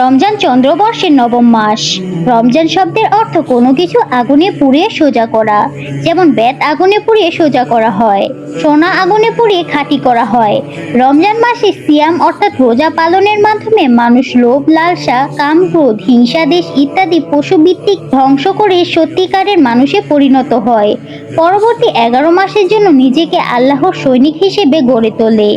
রমজান চন্দ্রবর্ষের নবম মাস। রমজান শব্দের অর্থ কোনো কিছু আগুনে পুড়িয়ে সোজা করা, যেমন বেত আগুনে পুড়িয়ে সোজা করা হয়, সোনা আগুনে পুড়িয়ে খাঁটি করা হয়। রমজান মাসে সিয়াম অর্থাৎ রোজা পালনের মাধ্যমে মানুষ লোভ, লালসা, কাম, ক্রোধ, হিংসা, দেশ ইত্যাদি পশুভিত্তিক ধ্বংস করে সত্যিকারের মানুষে পরিণত হয়। পরবর্তী এগারো মাসের জন্য নিজেকে আল্লাহর সৈনিক হিসেবে গড়ে তোলে।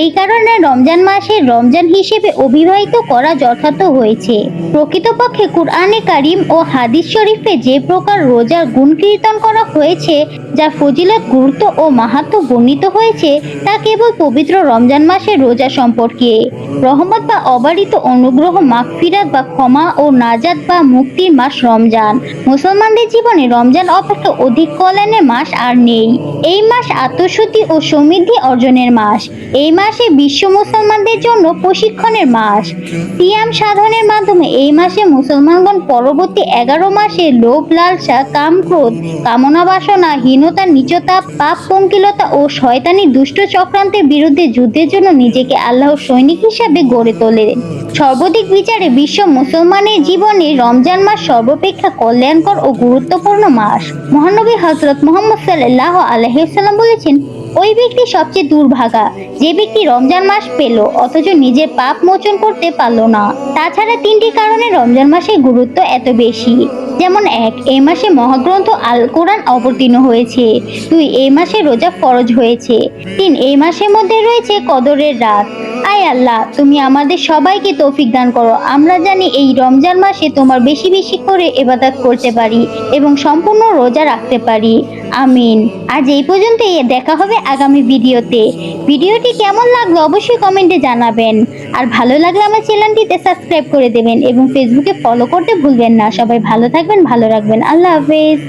এই কারণে রমজান মাসে রমজান হিসেবে অবিবাহিত করা যথার্থ হয়েছে। প্রকৃতপক্ষে কুরআনে কারিম ও হাদিস শরীফে যে প্রকার রোজার গুণ কীর্তন করা হয়েছে, যা ফজিলত, গুরুত্ব ও মাহাত্ম বর্ণিত হয়েছে, তা কেবল পবিত্র রমজান মাসের রোজা সম্পর্কে। রহমত বা অবারিত অনুগ্রহ, মাগফিরাত বা ক্ষমা ও নাজাত বা মুক্তির মাস রমজান। মুসলমানদের জীবনে রমজান অপেক্ষা অধিক কল্যাণের মাস আর নেই। এই মাস আত্মশুদ্ধি ও সমৃদ্ধি অর্জনের মাস। এই মাসে বিশ্ব মুসলমানদের জন্য প্রশিক্ষণের মাস। সিয়াম সাধনের মাধ্যমে এই মাসে মুসলমানগণ পরবর্তী এগারো মাসে লোভ, লালসা, কাম, ক্রোধ, কামনা, বাসনা, হীনতা, নিচতা, পাপ, পঙ্কিলতা ও শয়তানি দুষ্ট চক্রান্তের বিরুদ্ধে যুদ্ধের জন্য নিজেকে আল্লাহর সৈনিক হিসাবে গড়ে তোলে। সর্বাধিক বিচারে বিশ্ব মুসলমানের জীবনে রমজান মাস সর্বাপেক্ষা কল্যাণকর ও গুরুত্বপূর্ণ মাস। মহানবী হজরত মোহাম্মদ সাল্লাহ আলহিসাল্লাম বলেছেন, ওই ব্যক্তি সবচেয়ে দুর্ভাগা। যে ব্যক্তি রমজান মাস পেল, অথচ নিজের পাপ মোচন করতে পারল না। তাছাড়া তিনটি কারণে রমজান মাসের গুরুত্ব এত বেশি। যেমন এক, এ মাসে মহাগ্রন্থ আল কোরআন অবতীর্ণ হয়েছে। দুই, এ মাসে রোজা ফরজ হয়েছে। তিন এই মাসের মধ্যে রয়েছে কদরের রাত। আয় আল্লাহ, তুমি আমাদের সবাইকে তৌফিক দান করো। আমরা জানি এই রমজান মাসে তোমার বেশি বেশি করে এবাদত করতে পারি এবং সম্পূর্ণ রোজা রাখতে পারি। আমিন। আজ এই পর্যন্তই, দেখা হবে আগামী ভিডিওতে। ভিডিওটি কেমন লাগল অবশ্যই কমেন্টে জানাবেন। আর ভালো লাগলে আমার চ্যানেলটিতে সাবস্ক্রাইব করে দেবেন এবং ফেসবুকে ফলো করতে ভুলবেন না। সবাই ভালো থাকবেন, ভালো রাখবেন। আল্লাহ হাফেজ।